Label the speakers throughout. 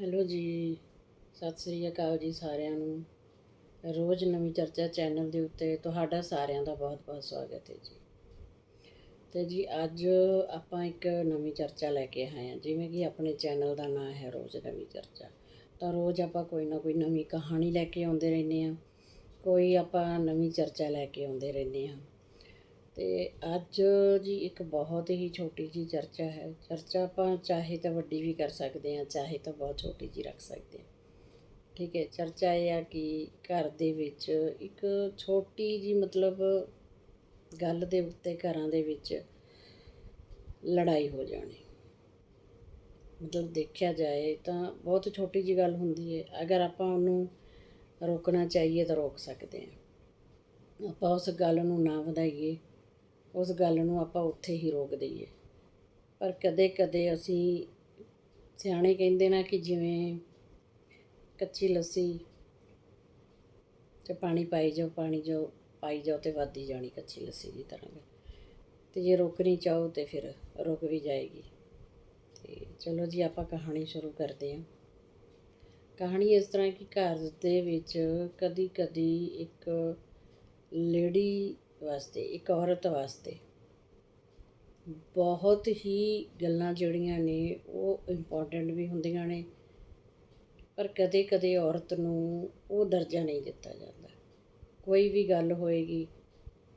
Speaker 1: Hello ਜੀ, ਸਤਿ ਸ੍ਰੀ ਅਕਾਲ ਜੀ ਸਾਰਿਆਂ ਨੂੰ। ਰੋਜ਼ ਨਵੀਂ ਚਰਚਾ ਚੈਨਲ ਦੇ ਉੱਤੇ ਤੁਹਾਡਾ ਸਾਰਿਆਂ ਦਾ ਬਹੁਤ-ਬਹੁਤ ਸਵਾਗਤ ਹੈ ਜੀ। ਤੇ ਜੀ, ਅੱਜ ਆਪਾਂ ਇੱਕ ਨਵੀਂ ਚਰਚਾ ਲੈ ਕੇ ਆਏ ਹਾਂ, ਜਿਵੇਂ ਕਿ ਆਪਣੇ ਚੈਨਲ ਦਾ ਨਾਮ ਹੈ ਰੋਜ਼ ਨਵੀਂ ਚਰਚਾ। ਤਾਂ ਰੋਜ਼ ਆਪਾਂ ਕੋਈ ਨਾ ਕੋਈ ਨਵੀਂ ਕਹਾਣੀ ਲੈ ਕੇ ਆਉਂਦੇ ਰਹਿੰਦੇ ਹਾਂ, ਕੋਈ ਆਪਾਂ ਨਵੀਂ ਚਰਚਾ ਲੈ ਕੇ ਆਉਂਦੇ ਰਹਿੰਦੇ ਹਾਂ। ਤੇ ਅੱਜ ਜੀ ਇੱਕ ਬਹੁਤ ਹੀ ਛੋਟੀ ਜੀ ਚਰਚਾ ਹੈ। ਚਰਚਾ ਆਪਾਂ ਚਾਹੇ ਤਾਂ ਵੱਡੀ ਵੀ ਕਰ ਸਕਦੇ ਹਾਂ, ਚਾਹੇ ਤਾਂ ਬਹੁਤ ਛੋਟੀ ਜੀ ਰੱਖ ਸਕਦੇ ਹਾਂ। ਠੀਕ ਹੈ, ਚਰਚਾ ਇਹ ਆ ਕਿ ਘਰ ਦੇ ਵਿੱਚ ਇੱਕ ਛੋਟੀ ਜੀ ਮਤਲਬ ਗੱਲ ਦੇ ਉੱਤੇ ਘਰਾਂ ਦੇ ਵਿੱਚ ਲੜਾਈ ਹੋ ਜਾਣੀ। ਮਤਲਬ ਦੇਖਿਆ ਜਾਏ ਤਾਂ ਬਹੁਤ ਛੋਟੀ ਜੀ ਗੱਲ ਹੁੰਦੀ ਹੈ। ਅਗਰ ਆਪਾਂ ਉਹਨੂੰ ਰੋਕਣਾ ਚਾਹੀਏ ਤਾਂ ਰੋਕ ਸਕਦੇ ਹਾਂ। ਆਪਾਂ ਉਸ ਗੱਲ ਨੂੰ ਨਾ ਵਧਾਈਏ। ਉਸ ਗੱਲ ਨੂੰ ਆਪਾਂ ਉੱਥੇ ਹੀ ਰੋਕ ਦਈਏ। ਪਰ ਕਦੇ-ਕਦੇ ਅਸੀਂ ਸਿਆਣੇ ਕਹਿੰਦੇ ਨਾ ਕਿ ਜਿਵੇਂ ਕੱਚੀ ਲੱਸੀ ਤੇ ਪਾਣੀ ਪਾਈ ਜਾਓ, ਪਾਣੀ ਜੋ ਪਾਈ ਜਾਓ ਤੇ ਵੱਧਦੀ ਜਾਣੀ ਕੱਚੀ ਲੱਸੀ ਦੀ ਤਰ੍ਹਾਂ ਤੇ ਜੇ ਰੋਕਣੀ ਚਾਹੋ ਤੇ ਫਿਰ ਰੁਕ ਵੀ ਜਾਏਗੀ। ਤੇ ਚਲੋ ਜੀ, ਆਪਾਂ ਕਹਾਣੀ ਸ਼ੁਰੂ ਕਰਦੇ ਹਾਂ। ਕਹਾਣੀ ਇਸ ਤਰ੍ਹਾਂ ਕਿ ਘਰ ਦੇ ਵਿੱਚ ਕਦੀ-ਕਦੀ ਇੱਕ ਲੇਡੀ ਵਾਸਤੇ, ਇੱਕ ਔਰਤ ਵਾਸਤੇ। ਬਹੁਤ ਹੀ ਗੱਲਾਂ ਜਿਹੜੀਆਂ ਨੇ, ਉਹ ਇੰਪੋਰਟੈਂਟ ਵੀ ਹੁੰਦੀਆਂ ਨੇ, ਪਰ ਕਦੇ-ਕਦੇ ਔਰਤ ਨੂੰ ਉਹ ਦਰਜਾ ਨਹੀਂ ਦਿੱਤਾ ਜਾਂਦਾ। ਕੋਈ ਵੀ ਗੱਲ ਹੋਏਗੀ,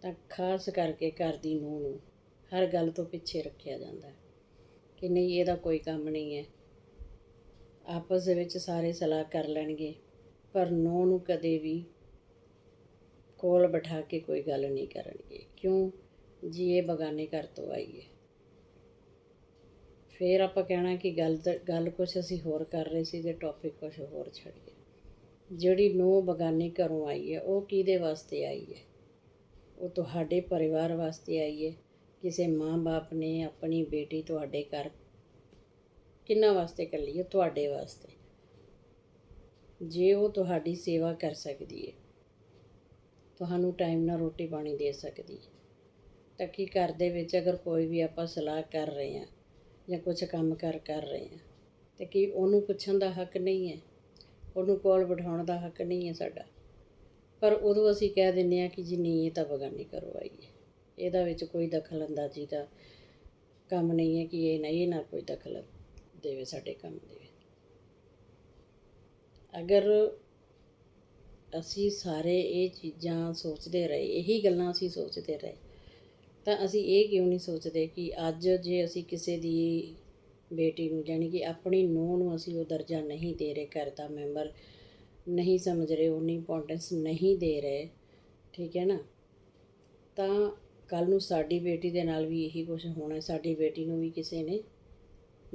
Speaker 1: ਤਾਂ ਖਾਸ ਕਰਕੇ ਘਰ ਦੀ ਨੂੰਹ ਨੂੰ ਹਰ ਗੱਲ ਤੋਂ ਪਿੱਛੇ ਰੱਖਿਆ ਜਾਂਦਾ ਕਿ ਨਹੀਂ, ਇਹਦਾ ਕੋਈ ਕੰਮ ਨਹੀਂ ਹੈ। ਆਪਸ ਦੇ ਵਿੱਚ ਸਾਰੇ ਸਲਾਹ ਕਰ ਲੈਣਗੇ, ਪਰ ਨੂੰਹ ਨੂੰ ਕਦੇ ਵੀ ਕੋਲ ਬਿਠਾ ਕੇ ਕੋਈ ਗੱਲ ਨਹੀਂ ਕਰਨਗੇ। ਕਿਉਂ? ਜੀ, ਇਹ ਬਗਾਨੇ ਘਰ ਤੋਂ ਆਈ ਹੈ ਫੇਰ ਆਪਾਂ ਕਹਿਣਾ ਕਿ ਗੱਲ ਗੱਲ ਕੁਝ ਅਸੀਂ ਹੋਰ ਕਰ ਰਹੇ ਸੀ ਤੇ ਟੌਪਿਕ ਕੁਝ ਹੋਰ ਛੱਡ ਗਏ ਜਿਹੜੀ ਨੋ ਬਗਾਨੇ ਘਰੋਂ ਆਈ ਹੈ, ਉਹ ਕਿਹਦੇ ਵਾਸਤੇ ਆਈ ਹੈ? ਉਹ ਤੁਹਾਡੇ ਪਰਿਵਾਰ ਵਾਸਤੇ ਆਈ ਹੈ? ਕਿਸੇ ਮਾਂ-ਬਾਪ ਨੇ ਆਪਣੀ ਬੇਟੀ ਤੁਹਾਡੇ ਘਰ ਕਿੰਨਾ ਵਾਸਤੇ ਕੱਲੀ ਹੈ? ਤੁਹਾਡੇ ਵਾਸਤੇ। ਜੇ ਉਹ ਤੁਹਾਡੀ ਸੇਵਾ ਕਰ ਸਕਦੀ ਹੈ। ਤੁਹਾਨੂੰ ਟਾਈਮ ਨਾਲ ਰੋਟੀ ਪਾਣੀ ਦੇ ਸਕਦੀ ਹੈ। ਤਾਂ ਕਿ ਘਰ ਦੇ ਵਿੱਚ ਅਗਰ ਕੋਈ ਵੀ ਆਪਾਂ ਸਲਾਹ ਕਰ ਰਹੇ ਹਾਂ ਜਾਂ ਕੁਝ ਕੰਮ ਕਰ ਕਰ ਰਹੇ ਹਾਂ, ਤੇ ਕੀ ਉਹਨੂੰ ਪੁੱਛਣ ਦਾ ਹੱਕ ਨਹੀਂ ਹੈ? ਉਹਨੂੰ ਕੋਲ ਬਿਠਾਉਣ ਦਾ ਹੱਕ ਨਹੀਂ ਹੈ ਸਾਡਾ। ਪਰ ਉਦੋਂ ਅਸੀਂ ਕਹਿ ਦਿੰਦੇ ਹਾਂ ਕਿ ਜੀ ਨਹੀਂ, ਇਹ ਤਾਂ ਬਗਾਨੀ ਕਰਵਾਈ ਹੈ। ਇਹਦਾ ਵਿੱਚ ਕੋਈ ਦਖਲ ਅੰਦਾਜ਼ੀ ਦਾ ਕੰਮ ਨਹੀਂ ਹੈ ਕਿ ਇਹ ਨਹੀਂ ਨਾ ਕੋਈ ਦਖਲ ਦੇਵੇ ਸਾਡੇ ਕੰਮ ਦੇ ਅਗਰ ਅਸੀਂ ਸਾਰੇ ਇਹ ਚੀਜ਼ਾਂ ਸੋਚਦੇ ਰਹੇ, ਇਹੀ ਗੱਲਾਂ ਅਸੀਂ ਸੋਚਦੇ ਰਹੇ। ਤਾਂ ਅਸੀਂ ਇਹ ਕਿਉਂ ਨਹੀਂ ਸੋਚਦੇ ਕਿ ਅੱਜ ਜੇ ਅਸੀਂ ਕਿਸੇ ਦੀ ਬੇਟੀ ਨੂੰ ਜਾਨੀ ਕਿ ਆਪਣੀ ਨੂੰਹ ਨੂੰ ਅਸੀਂ ਉਹ ਦਰਜਾ ਨਹੀਂ ਦੇ ਰਹੇ ਘਰ ਦਾ ਮੈਂਬਰ, ਨਹੀਂ ਸਮਝ ਰਹੇ ਉਨੀ ਇੰਪੋਰਟੈਂਸ ਨਹੀਂ ਦੇ ਰਹੇ, ਠੀਕ ਹੈ ਨਾ? ਤਾਂ ਕੱਲ ਨੂੰ ਸਾਡੀ ਬੇਟੀ ਦੇ ਨਾਲ ਵੀ ਇਹੀ ਕੁਝ ਹੋਣਾ, ਸਾਡੀ ਬੇਟੀ ਨੂੰ ਵੀ ਕਿਸੇ ਨੇ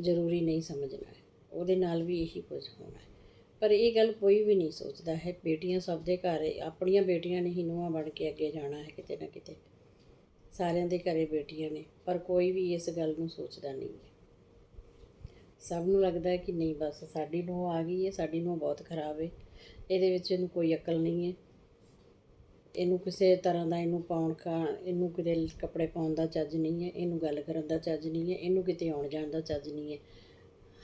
Speaker 1: ਜ਼ਰੂਰੀ ਨਹੀਂ ਸਮਝਣਾ, ਉਹਦੇ ਨਾਲ ਵੀ ਇਹੀ ਕੁਝ ਹੋਣਾ। ਪਰ ਇਹ ਗੱਲ ਕੋਈ ਵੀ ਨਹੀਂ ਸੋਚਦਾ ਹੈ। ਬੇਟੀਆਂ ਸਭ ਦੇ ਘਰ ਆਪਣੀਆਂ ਬੇਟੀਆਂ ਨੇ ਹੀ ਨੂੰਹਾਂ ਬਣ ਕੇ ਅੱਗੇ ਜਾਣਾ ਹੈ ਕਿਤੇ ਨਾ ਕਿਤੇ। ਸਾਰਿਆਂ ਦੇ ਘਰੇ ਬੇਟੀਆਂ ਨੇ, ਪਰ ਕੋਈ ਵੀ ਇਸ ਗੱਲ ਨੂੰ ਸੋਚਦਾ ਨਹੀਂ ਹੈ। ਸਭ ਨੂੰ ਲੱਗਦਾ ਹੈ ਕਿ ਨਹੀਂ, ਬਸ ਸਾਡੀ ਨੂੰ ਆ ਗਈ ਹੈ, ਸਾਡੀ ਨੂੰ ਬਹੁਤ ਖਰਾਬ ਹੈ। ਇਹਦੇ ਵਿੱਚ ਇਹਨੂੰ ਕੋਈ ਅਕਲ ਨਹੀਂ ਹੈ। ਇਹਨੂੰ ਕਿਸੇ ਤਰ੍ਹਾਂ ਦਾ ਇਹਨੂੰ ਪਾਉਣ ਖਾਣ ਇਹਨੂੰ ਕਿਤੇ ਕੱਪੜੇ ਪਾਉਣ ਦਾ ਚੱਜ ਨਹੀਂ ਹੈ। ਇਹਨੂੰ ਗੱਲ ਕਰਨ ਦਾ ਚੱਜ ਨਹੀਂ ਹੈ। ਇਹਨੂੰ ਕਿਤੇ ਆਉਣ ਜਾਣ ਦਾ ਚੱਜ ਨਹੀਂ ਹੈ।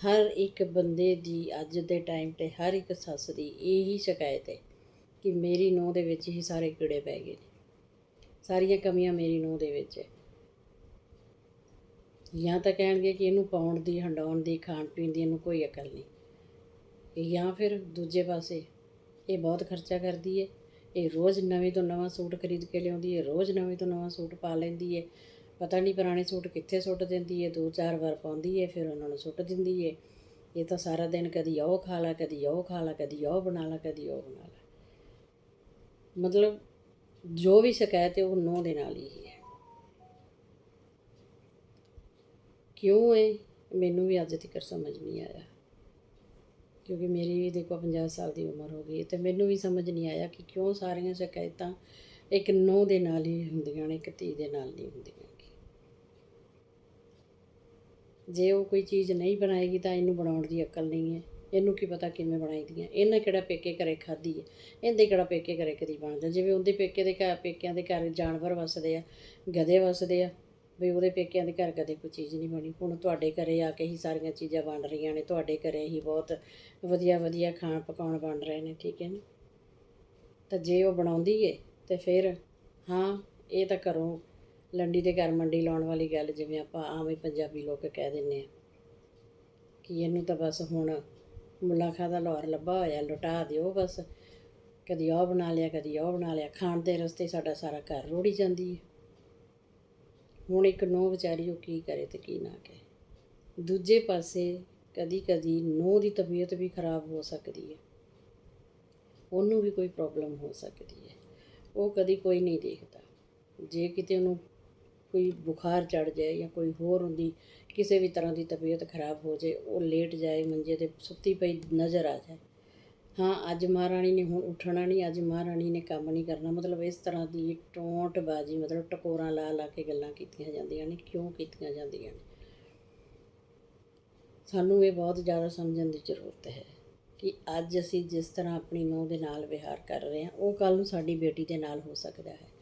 Speaker 1: ਹਰ ਇੱਕ ਬੰਦੇ ਦੀ ਅੱਜ ਦੇ ਟਾਈਮ ਤੇ ਹਰ ਇੱਕ ਸੱਸ ਦੀ ਇਹੀ ਸ਼ਿਕਾਇਤ ਹੈ ਕਿ ਮੇਰੀ ਨੂੰਹ ਦੇ ਵਿੱਚ ਹੀ ਸਾਰੇ ਕੀੜੇ ਪੈ ਗਏ ਨੇ। ਸਾਰੀਆਂ ਕਮੀਆਂ ਮੇਰੀ ਨੂੰਹ ਦੇ ਵਿੱਚ ਹੈ। ਜਾਂ ਤਾਂ ਕਹਿਣਗੇ ਕਿ ਇਹਨੂੰ ਪਾਉਣ ਦੀ, ਹੰਡਾਉਣ ਦੀ, ਖਾਣ ਪੀਣ ਦੀ ਇਹਨੂੰ ਕੋਈ ਅਕਲ ਨਹੀਂ। ਜਾਂ ਫਿਰ ਦੂਜੇ ਪਾਸੇ ਇਹ ਬਹੁਤ ਖਰਚਾ ਕਰਦੀ ਹੈ। ਇਹ ਰੋਜ਼ ਨਵੇਂ ਤੋਂ ਨਵਾਂ ਸੂਟ ਖਰੀਦ ਕੇ ਲਿਆਉਂਦੀ ਹੈ, ਰੋਜ਼ ਨਵੇਂ ਤੋਂ ਨਵਾਂ ਸੂਟ ਪਾ ਲੈਂਦੀ ਹੈ। ਪਤਾ ਨਹੀਂ ਪੁਰਾਣੇ ਸੂਟ ਕਿੱਥੇ ਸੁੱਟ ਦਿੰਦੀ ਹੈ ਦੋ ਚਾਰ ਵਾਰ ਪਾਉਂਦੀ ਹੈ ਫਿਰ ਉਹਨਾਂ ਨੂੰ ਸੁੱਟ ਦਿੰਦੀ ਹੈ ਇਹ ਤਾਂ ਸਾਰਾ ਦਿਨ ਕਦੀ ਉਹ ਖਾ ਲਾ, ਕਦੀ ਉਹ ਖਾ ਲਾ, ਕਦੀ ਉਹ ਬਣਾ ਲਾ, ਕਦੀ ਉਹ ਬਣਾ ਲਾ। ਮਤਲਬ ਜੋ ਵੀ ਸ਼ਿਕਾਇਤ ਹੈ ਉਹ ਨੌ ਦੇ ਨਾਲ ਹੀ ਹੈ। ਕਿਉਂ ਹੈ ਮੈਨੂੰ ਵੀ ਅੱਜ ਤੱਕ ਸਮਝ ਨਹੀਂ ਆਇਆ। ਕਿਉਂਕਿ ਮੇਰੀ ਵੀ ਦੇਖੋ 50 ਸਾਲ ਦੀ ਉਮਰ ਹੋ ਗਈ ਤੇ ਮੈਨੂੰ ਵੀ ਸਮਝ ਨਹੀਂ ਆਇਆ ਕਿ ਕਿਉਂ ਸਾਰੀਆਂ ਸ਼ਿਕਾਇਤਾਂ ਇੱਕ ਨੌ ਦੇ ਨਾਲ ਹੀ ਹੁੰਦੀਆਂ ਨੇ, ਇੱਕ ਧੀ ਦੇ ਨਾਲ ਨਹੀਂ ਹੁੰਦੀਆਂ। ਜੇ ਉਹ ਕੋਈ ਚੀਜ਼ ਨਹੀਂ ਬਣਾਏਗੀ ਤਾਂ ਇਹਨੂੰ ਬਣਾਉਣ ਦੀ ਅਕਲ ਨਹੀਂ ਹੈ। ਇਹਨੂੰ ਕੀ ਪਤਾ ਕਿਵੇਂ ਬਣਾਈ ਦੀਆਂ ਇਹਨਾਂ ਕਿਹੜਾ ਪੇਕੇ ਘਰੇ ਖਾਧੀ ਹੈ? ਇਹਦੇ ਕਿਹੜਾ ਪੇਕੇ ਘਰੇ ਕਦੀ ਬਣਦਾ? ਜਿਵੇਂ ਉਹਦੇ ਪੇਕੇ ਦੇ ਘਰ, ਪੇਕਿਆਂ ਦੇ ਘਰ ਜਾਨਵਰ ਵਸਦੇ ਆ, ਗਧੇ ਵਸਦੇ ਆ, ਵੀ ਉਹਦੇ ਪੇਕਿਆਂ ਦੇ ਘਰ ਕਦੇ ਕੋਈ ਚੀਜ਼ ਨਹੀਂ ਬਣੀ। ਹੁਣ ਤੁਹਾਡੇ ਘਰੇ ਆ ਕੇ ਹੀ ਸਾਰੀਆਂ ਚੀਜ਼ਾਂ ਬਣ ਰਹੀਆਂ ਨੇ। ਤੁਹਾਡੇ ਘਰੇ ਹੀ ਬਹੁਤ ਵਧੀਆ ਵਧੀਆ ਖਾਣ ਪਕਾਉਣ ਬਣ ਰਹੇ ਨੇ, ਠੀਕ ਹੈ ਨਾ? ਤਾਂ ਜੇ ਉਹ ਬਣਾਉਂਦੀ ਏ, ਤੇ ਫਿਰ ਹਾਂ, ਇਹ ਤਾਂ ਕਰੋ ਲੰਡੀ ਦੇ ਘਰ ਮੰਡੀ ਲਾਉਣ ਵਾਲੀ ਗੱਲ ਜਿਵੇਂ ਆਪਾਂ ਆਮ ਹੀ ਪੰਜਾਬੀ ਲੋਕ ਕਹਿ ਦਿੰਨੇ ਆ। ਕਿ ਇਹਨੂੰ ਤਾਂ ਬਸ ਹੁਣ ਮੁਲਾਖਾ ਦਾ ਲਾਹੌਰ ਲੱਭਾ ਹੋਇਆ, ਲੁਟਾ ਦਿਓ ਬਸ। ਕਦੀ ਉਹ ਬਣਾ ਲਿਆ, ਕਦੀ ਉਹ ਬਣਾ ਲਿਆ। ਖਾਣ ਦੇ ਰਸਤੇ ਸਾਡਾ ਸਾਰਾ ਘਰ ਰੋੜੀ ਜਾਂਦੀ ਹੈ ਹੁਣ ਇੱਕ ਨੋ ਵਿਚਾਰੀ ਉਹ ਕੀ ਕਰੇ ਤੇ ਕੀ ਨਾ ਕਰੇ। ਦੂਜੇ ਪਾਸੇ ਕਦੀ ਕਦੀ ਨੋ ਦੀ ਤਬੀਅਤ ਵੀ ਖਰਾਬ ਹੋ ਸਕਦੀ ਹੈ ਉਹਨੂੰ ਵੀ ਕੋਈ ਪ੍ਰੋਬਲਮ ਹੋ ਸਕਦੀ ਹੈ ਉਹ ਕਦੀ ਕੋਈ ਨਹੀਂ ਦੇਖਦਾ। ਜੇ ਕਿਤੇ ਉਹਨੂੰ ਕੋਈ ਬੁਖਾਰ ਚੜ ਜਾਏ ਜਾਂ ਕੋਈ ਹੋਰ ਹੁੰਦੀ, ਕਿਸੇ ਵੀ ਤਰ੍ਹਾਂ ਦੀ ਤਬੀਅਤ ਖਰਾਬ ਹੋ ਜਾਏ, ਉਹ ਲੇਟ ਜਾਏ, ਮੰਜੇ ਤੇ ਸੁੱਤੀ ਪਈ ਨਜ਼ਰ ਆ ਜਾਏ। ਹਾਂ, ਅੱਜ ਮਹਾਰਾਣੀ ਨੇ ਹੁਣ ਉੱਠਣਾ ਨਹੀਂ, ਅੱਜ ਮਹਾਰਾਣੀ ਨੇ ਕੰਮ ਨਹੀਂ ਕਰਨਾ। ਮਤਲਬ ਇਸ ਤਰ੍ਹਾਂ ਦੀ ਟੋਂਟ ਬਾਜੀ ਮਤਲਬ ਟਕੋਰਾਂ ਲਾ ਲਾ ਕੇ ਗੱਲਾਂ ਕੀਤੀਆਂ ਜਾਂਦੀਆਂ ਨੇ, ਕਿਉਂ ਕੀਤੀਆਂ ਜਾਂਦੀਆਂ ਨੇ? ਸਾਨੂੰ ਇਹ ਬਹੁਤ ਜ਼ਿਆਦਾ ਸਮਝਣ ਦੀ ਜ਼ਰੂਰਤ ਹੈ ਕਿ ਅੱਜ ਅਸੀਂ ਜਿਸ ਤਰ੍ਹਾਂ ਆਪਣੀ ਨੂੰਹ ਦੇ ਨਾਲ ਵਿਹਾਰ ਕਰ ਰਹੇ ਹਾਂ, ਉਹ ਕੱਲ ਨੂੰ ਸਾਡੀ ਬੇਟੀ ਦੇ ਨਾਲ ਹੋ ਸਕਦਾ ਹੈ।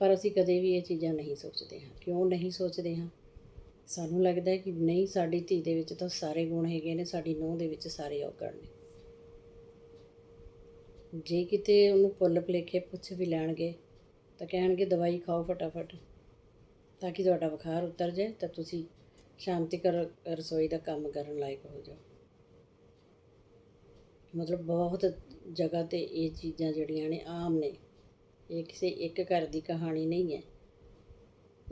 Speaker 1: ਪਰ ਅਸੀਂ ਕਦੇ ਵੀ ਇਹ ਚੀਜ਼ਾਂ ਨਹੀਂ ਸੋਚਦੇ ਹਾਂ। ਕਿਉਂ ਨਹੀਂ ਸੋਚਦੇ ਹਾਂ? ਸਾਨੂੰ ਲੱਗਦਾ ਹੈ ਕਿ ਨਹੀਂ, ਸਾਡੀ ਧੀ ਦੇ ਵਿੱਚ ਤਾਂ ਸਾਰੇ ਗੁਣ ਹੈਗੇ ਨੇ, ਸਾਡੀ ਨੂੰਹ ਦੇ ਵਿੱਚ ਸਾਰੇ ਔਗਣ ਨੇ। ਜੇ ਕਿਤੇ ਉਹਨੂੰ ਭੁੱਲ ਭੁਲੇਖੇ ਪੁੱਛ ਵੀ ਲੈਣਗੇ, ਤਾਂ ਕਹਿਣਗੇ, ਦਵਾਈ ਖਾਓ ਫਟਾਫਟ, ਤਾਂ ਕਿ ਤੁਹਾਡਾ ਬੁਖਾਰ ਉਤਰ ਜਾਏ, ਤਾਂ ਤੁਸੀਂ ਸ਼ਾਂਤੀ ਕਰ ਰਸੋਈ ਦਾ ਕੰਮ ਕਰਨ ਲਾਇਕ ਹੋ ਜਾਓ। ਮਤਲਬ ਬਹੁਤ ਜਗ੍ਹਾ ਤੇ ਇਹ ਚੀਜ਼ਾਂ ਜਿਹੜੀਆਂ ਨੇ ਆਮ ਨੇ ਇਹ ਕਿਸੇ ਇੱਕ ਘਰ ਦੀ ਕਹਾਣੀ ਨਹੀਂ ਹੈ।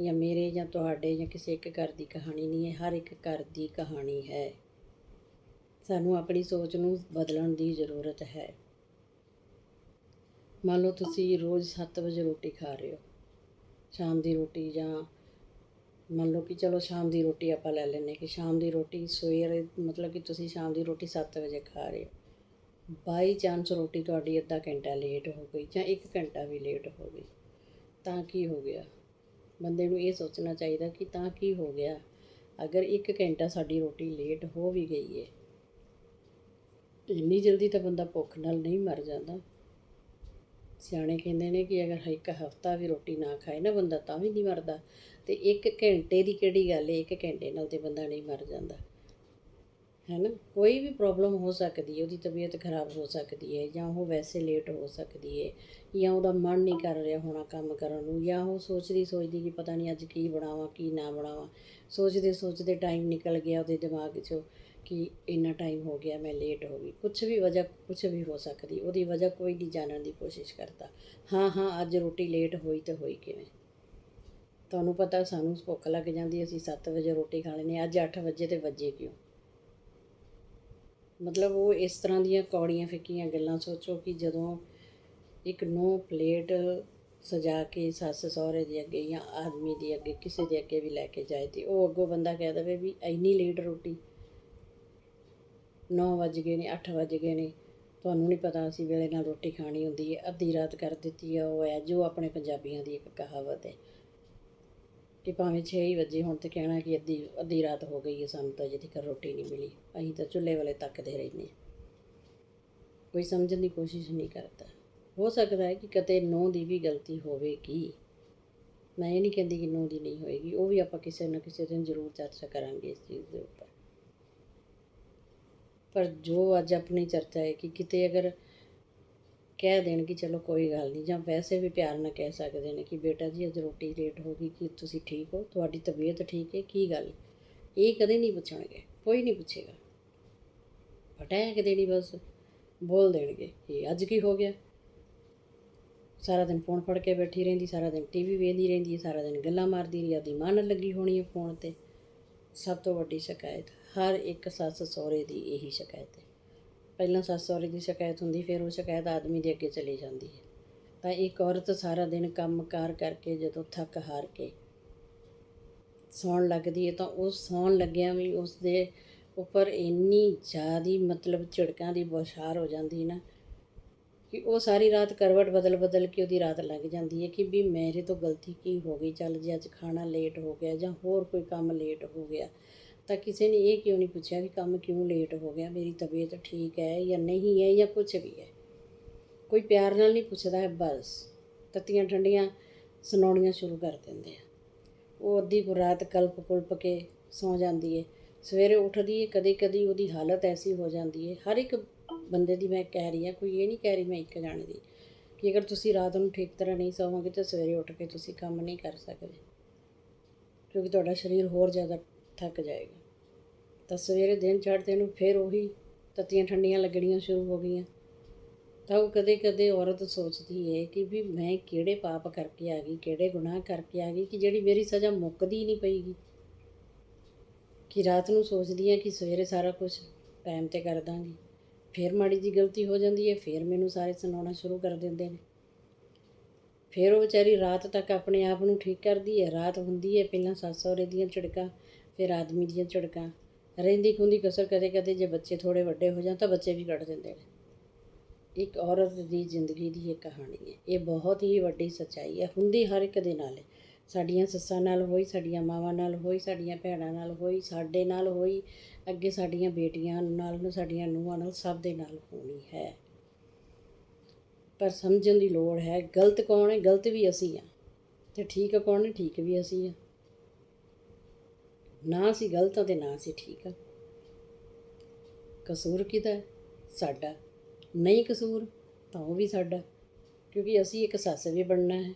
Speaker 1: ਜਾਂ ਮੇਰੇ ਜਾਂ ਤੁਹਾਡੇ ਜਾਂ ਕਿਸੇ ਇੱਕ ਘਰ ਦੀ ਕਹਾਣੀ ਨਹੀਂ ਹੈ। ਹਰ ਇੱਕ ਘਰ ਦੀ ਕਹਾਣੀ ਹੈ। ਸਾਨੂੰ ਆਪਣੀ ਸੋਚ ਨੂੰ ਬਦਲਣ ਦੀ ਜ਼ਰੂਰਤ ਹੈ। ਮੰਨ ਲਓ ਤੁਸੀਂ ਰੋਜ਼ 7 ਵਜੇ ਰੋਟੀ ਖਾ ਰਹੇ ਹੋ। ਸ਼ਾਮ ਦੀ ਰੋਟੀ ਜਾਂ ਮੰਨ ਲਓ ਕਿ ਚਲੋ ਸ਼ਾਮ ਦੀ ਰੋਟੀ ਆਪਾਂ ਲੈ ਲੈਂਦੇ ਕਿ ਸ਼ਾਮ ਦੀ ਰੋਟੀ ਸਵੇਰੇ ਮਤਲਬ ਕਿ ਤੁਸੀਂ ਸ਼ਾਮ ਦੀ ਰੋਟੀ 7 ਵਜੇ ਖਾ ਰਹੇ ਹੋ। ਬਾਈ ਚਾਂਸ ਰੋਟੀ ਤੁਹਾਡੀ ਅੱਧਾ ਘੰਟਾ ਲੇਟ ਹੋ ਗਈ ਜਾਂ 1 ਘੰਟਾ ਵੀ ਲੇਟ ਹੋ ਗਈ, ਤਾਂ ਕੀ ਹੋ ਗਿਆ? ਬੰਦੇ ਨੂੰ ਇਹ ਸੋਚਣਾ ਚਾਹੀਦਾ ਕਿ ਤਾਂ ਕੀ ਹੋ ਗਿਆ? ਅਗਰ 1 ਘੰਟਾ ਸਾਡੀ ਰੋਟੀ ਲੇਟ ਹੋ ਵੀ ਗਈ ਹੈ ਇੰਨੀ ਜਲਦੀ ਤਾਂ ਬੰਦਾ ਭੁੱਖ ਨਾਲ ਨਹੀਂ ਮਰ ਜਾਂਦਾ। ਸਿਆਣੇ ਕਹਿੰਦੇ ਨੇ ਕਿ ਅਗਰ ਇੱਕ ਹਫਤਾ ਵੀ ਰੋਟੀ ਨਾ ਖਾਏ ਨਾ ਬੰਦਾ ਤਾਂ ਵੀ ਨਹੀਂ ਮਰਦਾ, ਤੇ ਇੱਕ ਘੰਟੇ ਦੀ ਕਿਹੜੀ ਗੱਲ ਹੈ ਇੱਕ ਘੰਟੇ ਨਾਲ ਤੇ ਬੰਦਾ ਨਹੀਂ ਮਰ ਜਾਂਦਾ। ਹੈ ਨਾ ਕੋਈ ਵੀ ਪ੍ਰੋਬਲਮ ਹੋ ਸਕਦੀ ਹੈ ਉਹਦੀ ਤਬੀਅਤ ਖਰਾਬ ਹੋ ਸਕਦੀ ਹੈ ਜਾਂ ਉਹ ਵੈਸੇ ਲੇਟ ਹੋ ਸਕਦੀ ਹੈ ਜਾਂ ਉਹਦਾ ਮਨ ਨਹੀਂ ਕਰ ਰਿਹਾ ਹੋਣਾ ਕੰਮ ਕਰਨ ਨੂੰ ਜਾਂ ਉਹ ਸੋਚਦੀ ਸੋਚਦੀ ਕਿ ਪਤਾ ਨਹੀਂ ਅੱਜ ਕੀ ਬਣਾਵਾਂ ਕੀ ਨਾ ਬਣਾਵਾਂ। ਸੋਚਦੇ ਸੋਚਦੇ ਟਾਈਮ ਨਿਕਲ ਗਿਆ ਉਹਦੇ ਦਿਮਾਗ 'ਚੋਂ ਕਿ ਇੰਨਾ ਟਾਈਮ ਹੋ ਗਿਆ ਮੈਂ ਲੇਟ ਹੋ ਗਈ। ਕੁਝ ਵੀ ਵਜ੍ਹਾ ਕੁਝ ਵੀ ਹੋ ਸਕਦੀ ਉਹਦੀ ਵਜ੍ਹਾ ਕੋਈ ਨਹੀਂ ਜਾਣਨ ਦੀ ਕੋਸ਼ਿਸ਼ ਕਰਦਾ। ਹਾਂ ਹਾਂ ਅੱਜ ਰੋਟੀ ਲੇਟ ਹੋਈ ਤੇ ਹੋਈ ਕਿਵੇਂ? ਤੁਹਾਨੂੰ ਪਤਾ ਸਾਨੂੰ ਭੁੱਖ ਲੱਗ ਜਾਂਦੀ ਅਸੀਂ 7 ਵਜੇ ਰੋਟੀ ਖਾ ਲੈਂਦੇ ਹਾਂ, ਅੱਜ 8 ਵਜੇ ਤੇ ਵੱਜੇ ਕਿਉਂ? ਮਤਲਬ ਉਹ ਇਸ ਤਰ੍ਹਾਂ ਦੀਆਂ ਕੌੜੀਆਂ ਫਿੱਕੀਆਂ ਗੱਲਾਂ ਸੋਚੋ ਕਿ ਜਦੋਂ ਇੱਕ ਨੋ ਪਲੇਟ ਸਜਾ ਕੇ ਸੱਸ ਸਹੁਰੇ ਦੇ ਅੱਗੇ ਜਾਂ ਆਦਮੀ ਦੇ ਅੱਗੇ ਕਿਸੇ ਦੇ ਅੱਗੇ ਵੀ ਲੈ ਕੇ ਜਾਏ ਤੇ ਉਹ ਅੱਗੋਂ ਬੰਦਾ ਕਹਿ ਦਵੇ ਵੀ ਇੰਨੀ ਲੇਟ ਰੋਟੀ। 9 ਵੱਜ ਗਏ ਨੇ 8 ਵੱਜ ਗਏ ਨੇ, ਤੁਹਾਨੂੰ ਨਹੀਂ ਪਤਾ ਅਸੀਂ ਵੇਲੇ ਨਾਲ ਰੋਟੀ ਖਾਣੀ ਹੁੰਦੀ ਹੈ, ਅੱਧੀ ਰਾਤ ਕਰ ਦਿੱਤੀ ਆ, ਉਹ ਹੈ ਜੋ ਆਪਣੇ ਪੰਜਾਬੀਆਂ ਦੀ ਇੱਕ ਕਹਾਵਤ ਹੈ। ਕਿ ਭਾਵੇਂ 6 ਹੀ ਵਜੇ, ਹੁਣ ਤੇ ਕਹਿਣਾ ਕਿ ਅੱਧੀ ਅੱਧੀ ਰਾਤ ਹੋ ਗਈ ਹੈ, ਸਾਨੂੰ ਤਾਂ ਅਜੇ ਤੱਕ ਰੋਟੀ ਨਹੀਂ ਮਿਲੀ। ਅਸੀਂ ਤਾਂ ਚੁੱਲ੍ਹੇ ਵਾਲੇ ਤੱਕਦੇ ਰਹਿੰਦੇ ਕੋਈ ਸਮਝਣ ਦੀ ਕੋਸ਼ਿਸ਼ ਨਹੀਂ ਕਰਦਾ। ਹੋ ਸਕਦਾ ਹੈ ਕਿ ਕਦੇ ਨੌ ਦੀ ਵੀ ਗਲਤੀ ਹੋਵੇਗੀ। ਮੈਂ ਇਹ ਨਹੀਂ ਕਹਿੰਦੀ ਕਿ ਨੌ ਦੀ ਨਹੀਂ ਹੋਏਗੀ, ਉਹ ਵੀ ਆਪਾਂ ਕਿਸੇ ਨਾ ਕਿਸੇ ਦਿਨ ਜ਼ਰੂਰ ਚਰਚਾ ਕਰਾਂਗੇ ਇਸ ਚੀਜ਼ ਦੇ ਉੱਪਰ। ਪਰ ਜੋ ਅੱਜ ਆਪਣੀ ਚਰਚਾ ਹੈ ਕਿ ਕਿਤੇ ਅਗਰ ਕਹਿ ਦੇਣ ਕਿ ਚਲੋ ਕੋਈ ਗੱਲ ਨਹੀਂ, ਜਾਂ ਵੈਸੇ ਵੀ ਪਿਆਰ ਨਾਲ ਕਹਿ ਸਕਦੇ ਨੇ ਕਿ ਬੇਟਾ ਜੀ, ਅੱਜ ਰੋਟੀ ਲੇਟ ਹੋ ਗਈ, ਕਿ ਤੁਸੀਂ ਠੀਕ ਹੋ? ਤੁਹਾਡੀ ਤਬੀਅਤ ਠੀਕ ਹੈ, ਕੀ ਗੱਲ? ਇਹ ਕਦੇ ਨਹੀਂ ਪੁੱਛਣਗੇ, ਕੋਈ ਨਹੀਂ ਪੁੱਛੇਗਾ। ਪਟਾਇਆ ਦੇਣੀ ਬਸ ਬੋਲ ਦੇਣਗੇ ਇਹ ਅੱਜ ਕੀ ਹੋ ਗਿਆ? ਸਾਰਾ ਦਿਨ ਫੋਨ ਫੜ ਕੇ ਬੈਠੀ ਰਹਿੰਦੀ, ਸਾਰਾ ਦਿਨ ਟੀਵੀ ਵੇਖਦੀ ਰਹਿੰਦੀ ਹੈ, ਸਾਰਾ ਦਿਨ ਗੱਲਾਂ ਮਾਰਦੀ ਰਹੀ, ਆਪਦੀ ਮਾਂ ਨਾਲ ਲੱਗੀ ਹੋਣੀ ਹੈ ਫੋਨ ਤੇ। ਸਭ ਤੋਂ ਵੱਡੀ ਸ਼ਿਕਾਇਤ, ਹਰ ਇੱਕ ਸੱਸ ਸਹੁਰੇ ਦੀ ਇਹੀ ਸ਼ਿਕਾਇਤ ਹੈ। ਪਹਿਲਾਂ ਸੱਸ ਸਹੁਰੇ ਦੀ ਸ਼ਿਕਾਇਤ ਹੁੰਦੀ, ਫਿਰ ਉਹ ਸ਼ਿਕਾਇਤ ਆਦਮੀ ਦੇ ਅੱਗੇ ਚਲੀ ਜਾਂਦੀ ਹੈ। ਤਾਂ ਇੱਕ ਔਰਤ ਸਾਰਾ ਦਿਨ ਕੰਮਕਾਰ ਕਰਕੇ ਜਦੋਂ ਥੱਕ ਹਾਰ ਕੇ ਸੌਣ ਲੱਗਦੀ ਹੈ, ਤਾਂ ਉਹ ਸੌਣ ਲੱਗਿਆਂ ਵੀ ਉਸ ਦੇ ਉੱਪਰ ਇੰਨੀ ਜ਼ਿਆਦੀ ਮਤਲਬ ਝਿੜਕਾਂ ਦੀ ਬੌਛਾਰ ਹੋ ਜਾਂਦੀ ਨਾ ਕਿ ਉਹ ਸਾਰੀ ਰਾਤ ਕਰਵਟ ਬਦਲ ਬਦਲ ਕੇ ਉਹਦੀ ਰਾਤ ਲੱਗ ਜਾਂਦੀ ਹੈ ਕਿ ਵੀ ਮੇਰੇ ਤੋਂ ਗਲਤੀ ਕੀ ਹੋ ਗਈ? ਚੱਲ ਜੇ ਅੱਜ ਖਾਣਾ ਲੇਟ ਹੋ ਗਿਆ ਜਾਂ ਹੋਰ ਕੋਈ ਕੰਮ ਲੇਟ ਹੋ ਗਿਆ ਤਾਂ ਕਿਸੇ ਨੇ ਇਹ ਕਿਉਂ ਨਹੀਂ ਪੁੱਛਿਆ ਵੀ ਕੰਮ ਕਿਉਂ ਲੇਟ ਹੋ ਗਿਆ, ਮੇਰੀ ਤਬੀਅਤ ਠੀਕ ਹੈ ਜਾਂ ਨਹੀਂ ਹੈ ਜਾਂ ਕੁਝ ਵੀ ਹੈ। ਕੋਈ ਪਿਆਰ ਨਾਲ ਨਹੀਂ ਪੁੱਛਦਾ ਹੈ ਬਸ ਤੱਤੀਆਂ ਠੰਡੀਆਂ ਸੁਣਾਉਣੀਆਂ ਸ਼ੁਰੂ ਕਰ ਦਿੰਦੇ ਆ। ਉਹ ਅੱਧੀ ਕੁ ਰਾਤ ਕਲਪ ਕੁਲਪ ਕੇ ਸੌ ਜਾਂਦੀ ਹੈ। ਸਵੇਰੇ ਉੱਠਦੀ ਹੈ ਕਦੇ ਕਦੀ ਉਹਦੀ ਹਾਲਤ ਐਸੀ ਹੋ ਜਾਂਦੀ ਹੈ। ਹਰ ਇੱਕ ਬੰਦੇ ਦੀ ਮੈਂ ਕਹਿ ਰਹੀ ਹਾਂ, ਕੋਈ ਇਹ ਨਹੀਂ ਕਹਿ ਰਹੀ ਮੈਂ ਇੱਕ ਜਾਣੇ ਦੀ ਕਿ ਅਗਰ ਤੁਸੀਂ ਰਾਤ ਨੂੰ ਠੀਕ ਤਰ੍ਹਾਂ ਨਹੀਂ ਸੌਵੋਗੇ ਤਾਂ ਸਵੇਰੇ ਉੱਠ ਕੇ ਤੁਸੀਂ ਕੰਮ ਨਹੀਂ ਕਰ ਸਕਦੇ, ਕਿਉਂਕਿ ਤੁਹਾਡਾ ਸਰੀਰ ਹੋਰ ਜ਼ਿਆਦਾ ਥੱਕ ਜਾਏਗਾ। ਤਾਂ ਸਵੇਰੇ ਦਿਨ ਚੜ੍ਹਦੇ ਨੂੰ ਫਿਰ ਉਹੀ ਤੱਤੀਆਂ ਠੰਡੀਆਂ ਲੱਗਣੀਆਂ ਸ਼ੁਰੂ ਹੋ ਗਈਆਂ। ਤਾਂ ਉਹ ਕਦੇ ਕਦੇ ਔਰਤ ਸੋਚਦੀ ਹੈ ਕਿ ਵੀ ਮੈਂ ਕਿਹੜੇ ਪਾਪ ਕਰਕੇ ਆ ਗਈ, ਕਿਹੜੇ ਗੁਨਾਹ ਕਰਕੇ ਆ ਗਈ ਕਿ ਜਿਹੜੀ ਮੇਰੀ ਸਜ਼ਾ ਮੁੱਕਦੀ ਨਹੀਂ ਪਈਗੀ। ਕਿ ਰਾਤ ਨੂੰ ਸੋਚਦੀ ਹਾਂ ਕਿ ਸਵੇਰੇ ਸਾਰਾ ਕੁਝ ਟਾਈਮ ਤੇ ਕਰ ਦਾਂਗੀ। ਫਿਰ ਮਾੜੀ ਜੀ ਗਲਤੀ ਹੋ ਜਾਂਦੀ ਹੈ ਫਿਰ ਮੈਨੂੰ ਸਾਰੇ ਸੁਣਾਉਣਾ ਸ਼ੁਰੂ ਕਰ ਦਿੰਦੇ ਨੇ। ਫਿਰ ਉਹ ਵਿਚਾਰੀ ਰਾਤ ਤੱਕ ਆਪਣੇ ਆਪ ਨੂੰ ਠੀਕ ਕਰਦੀ ਹੈ ਰਾਤ ਹੁੰਦੀ ਹੈ ਪਹਿਲਾਂ ਸੱਸ ਸਹੁਰੇ ਦੀਆਂ ਝੜਕਾਂ, ਫਿਰ ਆਦਮੀ ਦੀਆਂ ਝੜਕਾਂ। ਰਹਿੰਦੀ ਖੁੰਦੀ ਕਸਰ ਕਦੇ ਕਦੇ ਜੇ ਬੱਚੇ ਥੋੜੇ ਵੱਡੇ ਹੋ ਜਾਣ ਤਾਂ ਬੱਚੇ ਵੀ ਕੱਢ ਦਿੰਦੇ ਨੇ। ਇੱਕ ਔਰਤ ਦੀ ਜ਼ਿੰਦਗੀ ਦੀ ਇਹ ਕਹਾਣੀ ਹੈ। ਇਹ ਬਹੁਤ ਹੀ ਵੱਡੀ ਸੱਚਾਈ ਹੈ। ਹੁੰਦੀ ਹਰ ਇੱਕ ਦੇ ਨਾਲ। ਹੈ ਸਾਡੀਆਂ ਸੱਸਾਂ ਨਾਲ ਹੋਈ, ਸਾਡੀਆਂ ਮਾਵਾਂ ਨਾਲ ਹੋਈ, ਸਾਡੀਆਂ ਭੈਣਾਂ ਨਾਲ ਹੋਈ, ਸਾਡੇ ਨਾਲ ਹੋਈ, ਅੱਗੇ ਸਾਡੀਆਂ ਬੇਟੀਆਂ ਨਾਲ ਨੂੰ, ਸਾਡੀਆਂ ਨੂੰਹਾਂ ਨਾਲ ਸਭ ਦੇ ਨਾਲ ਹੋਣੀ ਹੈ। ਪਰ ਸਮਝਣ ਦੀ ਲੋੜ ਹੈ, ਗਲਤ ਕੌਣ ਹੈ? ਗਲਤ ਵੀ ਅਸੀਂ ਆ ਤੇ ਠੀਕ ਕੌਣ ਹੈ? ਠੀਕ ਵੀ ਅਸੀਂ ਆ ਨਾ ਅਸੀਂ ਗਲਤ ਆ ਤੇ ਨਾ ਅਸੀਂ ਠੀਕ ਆ। ਕਸੂਰ ਕਿਹਦਾ ਸਾਡਾ। ਨਹੀਂ ਕਸੂਰ, ਤਾਂ ਉਹ ਵੀ ਸਾਡਾ। ਕਿਉਂਕਿ ਅਸੀਂ ਇੱਕ ਸੱਸ ਵੀ ਬਣਨਾ ਹੈ।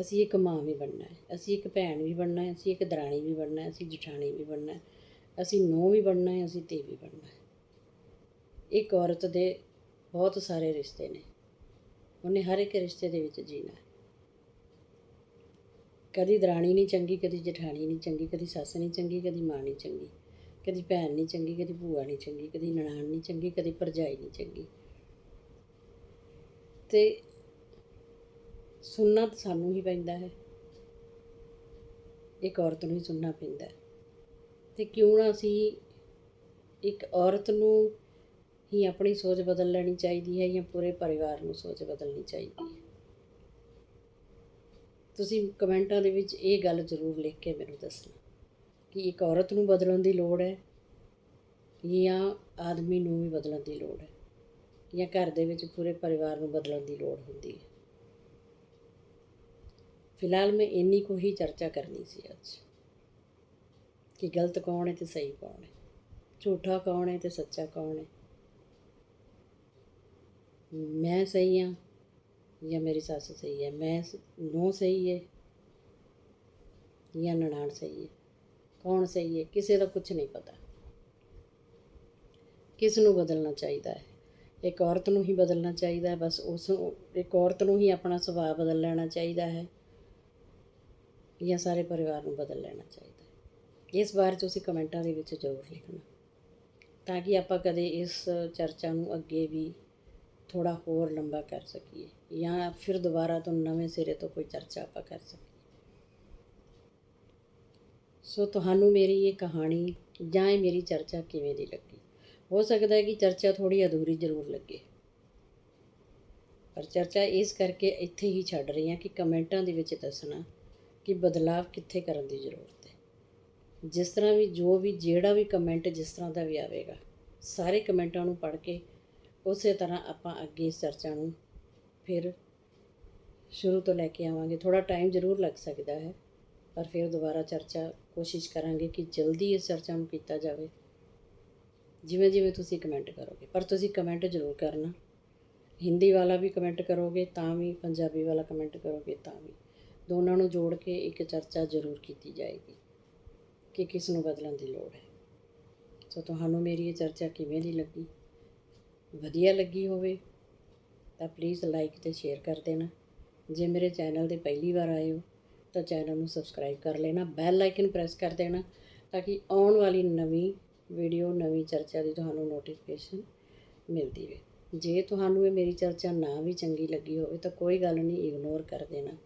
Speaker 1: ਅਸੀਂ ਇੱਕ ਮਾਂ ਵੀ ਬਣਨਾ ਹੈ। ਅਸੀਂ ਇੱਕ ਭੈਣ ਵੀ ਬਣਨਾ ਹੈ। ਅਸੀਂ ਇੱਕ ਦਰਾਣੀ ਵੀ ਬਣਨਾ ਹੈ। ਅਸੀਂ ਜਠਾਣੀ ਵੀ ਬਣਨਾ ਹੈ। ਅਸੀਂ ਨੂੰਹ ਵੀ ਬਣਨਾ ਹੈ। ਅਸੀਂ ਧੀ ਵੀ ਬਣਨਾ ਹੈ। ਇੱਕ ਔਰਤ ਦੇ ਬਹੁਤ ਸਾਰੇ ਰਿਸ਼ਤੇ ਨੇ। ਉਹਨੇ ਹਰ ਇੱਕ ਰਿਸ਼ਤੇ ਦੇ ਵਿੱਚ ਜੀਣਾ ਕਦੀ ਦਰਾਣੀ ਨਹੀਂ ਚੰਗੀ, ਕਦੀ ਜਠਾਣੀ ਨਹੀਂ ਚੰਗੀ, ਕਦੀ ਸੱਸ ਨਹੀਂ ਚੰਗੀ, ਕਦੀ ਮਾਂ ਨਹੀਂ ਚੰਗੀ, ਕਦੀ ਭੈਣ ਨਹੀਂ ਚੰਗੀ, ਕਦੀ ਭੂਆ ਨਹੀਂ ਚੰਗੀ, ਕਦੀ ਨਨਾਣ ਨਹੀਂ ਚੰਗੀ, ਕਦੀ ਭਰਜਾਈ ਨਹੀਂ ਚੰਗੀ। ਤੇ ਸੁਣਨਾ ਤਾਂ ਸਾਨੂੰ ਹੀ ਪੈਂਦਾ ਹੈ। ਇੱਕ ਔਰਤ ਨੂੰ ਹੀ ਸੁਣਨਾ ਪੈਂਦਾ ਹੈ। ਤੇ ਕਿਉਂ ਨਾ ਅਸੀਂ ਇੱਕ ਔਰਤ ਨੂੰ ਹੀ ਆਪਣੀ ਸੋਚ ਬਦਲ ਲੈਣੀ ਚਾਹੀਦੀ ਹੈ ਜਾਂ ਪੂਰੇ ਪਰਿਵਾਰ ਨੂੰ ਸੋਚ ਬਦਲਣੀ ਚਾਹੀਦੀ ਹੈ। ਤੁਸੀਂ ਕਮੈਂਟਾਂ ਦੇ ਵਿੱਚ ਇਹ ਗੱਲ ਜ਼ਰੂਰ ਲਿਖ ਕੇ ਮੈਨੂੰ ਦੱਸਣਾ ਕਿ ਇੱਕ ਔਰਤ ਨੂੰ ਬਦਲਣ ਦੀ ਲੋੜ ਹੈ ਜਾਂ ਆਦਮੀ ਨੂੰ ਵੀ ਬਦਲਣ ਦੀ ਲੋੜ ਹੈ ਜਾਂ ਘਰ ਦੇ ਵਿੱਚ ਪੂਰੇ ਪਰਿਵਾਰ ਨੂੰ ਬਦਲਣ ਦੀ ਲੋੜ ਹੁੰਦੀ ਹੈ। ਫਿਲਹਾਲ ਮੈਂ ਇੰਨੀ ਕੁ ਹੀ ਚਰਚਾ ਕਰਨੀ ਸੀ ਅੱਜ ਕਿ ਗਲਤ ਕੌਣ ਹੈ ਤੇ ਸਹੀ ਕੌਣ ਹੈ, ਝੂਠਾ ਕੌਣ ਹੈ ਤੇ ਸੱਚਾ ਕੌਣ ਹੈ। ਮੈਂ ਸਹੀ ਹਾਂ ਜਾਂ ਮੇਰੀ ਸੱਸ ਸਹੀ ਹੈ, ਮੈਂ ਨੋ ਸਹੀ ਹੈ ਜਾਂ ਨਨਾਣ ਸਹੀ ਹੈ, ਕੌਣ ਸਹੀ ਹੈ, ਕਿਸੇ ਦਾ ਕੁਝ ਨਹੀਂ ਪਤਾ। ਕਿਸ ਨੂੰ ਬਦਲਣਾ ਚਾਹੀਦਾ ਹੈ? ਇੱਕ ਔਰਤ ਨੂੰ ਹੀ ਬਦਲਣਾ ਚਾਹੀਦਾ ਹੈ, ਬਸ ਉਸ ਇੱਕ ਔਰਤ ਨੂੰ ਹੀ ਆਪਣਾ ਸੁਭਾਅ ਬਦਲ ਲੈਣਾ ਚਾਹੀਦਾ ਹੈ ਜਾਂ ਸਾਰੇ ਪਰਿਵਾਰ ਨੂੰ ਬਦਲ ਲੈਣਾ ਚਾਹੀਦਾ ਹੈ। ਇਸ ਬਾਰੇ ਤੁਸੀਂ ਕਮੈਂਟਾਂ ਦੇ ਵਿੱਚ ਜ਼ਰੂਰ ਲਿਖਣਾ ਤਾਂ ਕਿ ਆਪਾਂ ਕਦੇ ਇਸ ਚਰਚਾ ਨੂੰ ਅੱਗੇ ਵੀ ਥੋੜਾ ਹੋਰ ਲੰਬਾ ਕਰ ਸਕੀਏ। ਜਾਂ ਫਿਰ ਦੁਬਾਰਾ ਤੋਂ ਨਵੇਂ ਸਿਰੇ ਤੋਂ ਕੋਈ ਚਰਚਾ ਆਪਾਂ ਕਰ ਸਕੀਏ। ਸੋ ਤੁਹਾਨੂੰ ਮੇਰੀ ਇਹ ਕਹਾਣੀ ਜਾਂ ਇਹ ਮੇਰੀ ਚਰਚਾ ਕਿਵੇਂ ਦੀ ਲੱਗੀ? ਹੋ ਸਕਦਾ ਹੈ ਕਿ ਚਰਚਾ ਥੋੜੀ ਅਧੂਰੀ ਜ਼ਰੂਰ ਲੱਗੇ। ਪਰ ਚਰਚਾ ਇਸ ਕਰਕੇ ਇੱਥੇ ਹੀ ਛੱਡ ਰਹੀ ਹਾਂ ਕਿ ਕਮੈਂਟਾਂ ਦੇ ਵਿੱਚ ਦੱਸਣਾ ਕਿ ਬਦਲਾਅ ਕਿੱਥੇ ਕਰਨ ਦੀ ਜ਼ਰੂਰਤ ਹੈ। ਜਿਸ ਤਰ੍ਹਾਂ ਵੀ ਜੋ ਵੀ, ਜਿਹੜਾ ਵੀ ਕਮੈਂਟ ਜਿਸ ਤਰ੍ਹਾਂ ਦਾ ਵੀ ਆਵੇਗਾ, ਸਾਰੇ ਕਮੈਂਟਾਂ ਨੂੰ ਪੜ੍ਹ ਕੇ ਉਸੇ ਤਰ੍ਹਾਂ ਆਪਾਂ ਅੱਗੇ ਇਸ ਚਰਚਾ ਨੂੰ ਫਿਰ ਸ਼ੁਰੂ ਤੋਂ ਲੈ ਕੇ ਆਵਾਂਗੇ। ਥੋੜਾ ਟਾਈਮ ਜ਼ਰੂਰ ਲੱਗ ਸਕਦਾ ਹੈ, ਪਰ ਫਿਰ ਦੁਬਾਰਾ ਚਰਚਾ ਕੋਸ਼ਿਸ਼ ਕਰਾਂਗੇ ਕਿ ਜਲਦੀ ਇਸ ਚਰਚਾ ਨੂੰ ਕੀਤਾ ਜਾਵੇ। ਜਿਵੇਂ ਜਿਵੇਂ ਤੁਸੀਂ ਕਮੈਂਟ ਕਰੋਗੇ, ਪਰ ਤੁਸੀਂ ਕਮੈਂਟ ਜ਼ਰੂਰ ਕਰਨਾ। ਹਿੰਦੀ ਵਾਲਾ ਵੀ ਕਮੈਂਟ ਕਰੋਗੇ, ਤਾਂ ਵੀ, ਪੰਜਾਬੀ ਵਾਲਾ ਕਮੈਂਟ ਕਰੋਗੇ, ਤਾਂ ਵੀ। ਦੋਨਾਂ ਨੂੰ ਜੋੜ ਕੇ ਇੱਕ ਚਰਚਾ ਜ਼ਰੂਰ ਕੀਤੀ ਜਾਏਗੀ ਕਿ ਕਿਸ ਨੂੰ ਬਦਲਣ ਦੀ ਲੋੜ ਹੈ। ਸੋ ਤੁਹਾਨੂੰ ਮੇਰੀ ਇਹ ਚਰਚਾ ਕਿਵੇਂ ਦੀ ਲੱਗੀ? ਵਧੀਆ ਲੱਗੀ ਹੋਵੇ ਤਾਂ ਪਲੀਜ਼ ਲਾਈਕ ਤੇ ਸ਼ੇਅਰ ਕਰ ਦੇਣਾ। ਜੇ ਮੇਰੇ ਚੈਨਲ ਤੇ ਪਹਿਲੀ ਵਾਰ ਆਏ ਹੋ, ਤਾਂ ਚੈਨਲ ਨੂੰ ਸਬਸਕ੍ਰਾਈਬ ਕਰ ਲੈਣਾ ਬੈਲ ਆਈਕਨ ਪ੍ਰੈਸ ਕਰ ਦੇਣਾ, ਤਾਂ ਕਿ ਆਉਣ ਵਾਲੀ ਨਵੀਂ ਵੀਡੀਓ ਨਵੀਂ ਚਰਚਾ ਦੀ ਤੁਹਾਨੂੰ ਨੋਟੀਫਿਕੇਸ਼ਨ ਮਿਲਦੀ ਰਹੇ। ਜੇ ਤੁਹਾਨੂੰ ਇਹ ਮੇਰੀ ਚਰਚਾ ਨਾ ਵੀ ਚੰਗੀ ਲੱਗੀ ਹੋਵੇ, ਤਾਂ ਕੋਈ ਗੱਲ ਨਹੀਂ ਇਗਨੋਰ ਕਰ ਦੇਣਾ।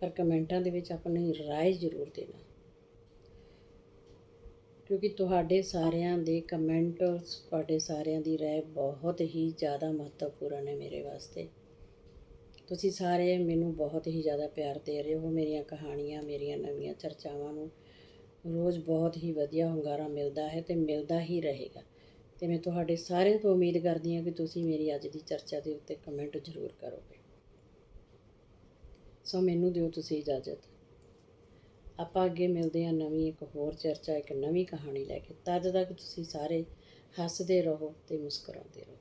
Speaker 1: ਪਰ ਕਮੈਂਟਾਂ ਦੇ ਵਿੱਚ ਆਪਣੀ ਰਾਏ ਜ਼ਰੂਰ ਦੇਣਾ। ਕਿਉਂਕਿ ਤੁਹਾਡੇ ਸਾਰਿਆਂ ਦੇ ਕਮੈਂਟ ਤੁਹਾਡੇ ਸਾਰਿਆਂ ਦੀ ਰਾਏ ਬਹੁਤ ਹੀ ਜ਼ਿਆਦਾ ਮਹੱਤਵਪੂਰਨ ਹੈ ਮੇਰੇ ਵਾਸਤੇ। ਤੁਸੀਂ ਸਾਰੇ ਮੈਨੂੰ ਬਹੁਤ ਹੀ ਜ਼ਿਆਦਾ ਪਿਆਰ ਦੇ ਰਹੇ ਹੋ, ਮੇਰੀਆਂ ਕਹਾਣੀਆਂ, ਮੇਰੀਆਂ ਨਵੀਆਂ ਚਰਚਾਵਾਂ ਨੂੰ। ਰੋਜ਼ ਬਹੁਤ ਹੀ ਵਧੀਆ ਹੁੰਗਾਰਾ ਮਿਲਦਾ ਹੈ ਤੇ ਮਿਲਦਾ ਹੀ ਰਹੇਗਾ। ਤੇ ਮੈਂ ਤੁਹਾਡੇ ਸਾਰਿਆਂ ਤੋਂ ਉਮੀਦ ਕਰਦੀ ਹਾਂ ਕਿ ਤੁਸੀਂ ਮੇਰੀ ਅੱਜ ਦੀ ਚਰਚਾ ਦੇ ਉੱਤੇ ਕਮੈਂਟ ਜ਼ਰੂਰ ਕਰੋਗੇ। ਸੋ ਮੈਨੂੰ ਦਿਓ ਤੁਸੀਂ ਇਜਾਜ਼ਤ। ਆਪਾਂ ਅੱਗੇ ਮਿਲਦੇ ਹਾਂ ਨਵੀਂ ਇੱਕ ਹੋਰ ਚਰਚਾ, ਇੱਕ ਨਵੀਂ ਕਹਾਣੀ ਲੈ ਕੇ। ਤਦ ਤੱਕ ਤੁਸੀਂ ਸਾਰੇ ਹੱਸਦੇ ਰਹੋ ਤੇ ਮੁਸਕਰਾਉਂਦੇ ਰਹੋ।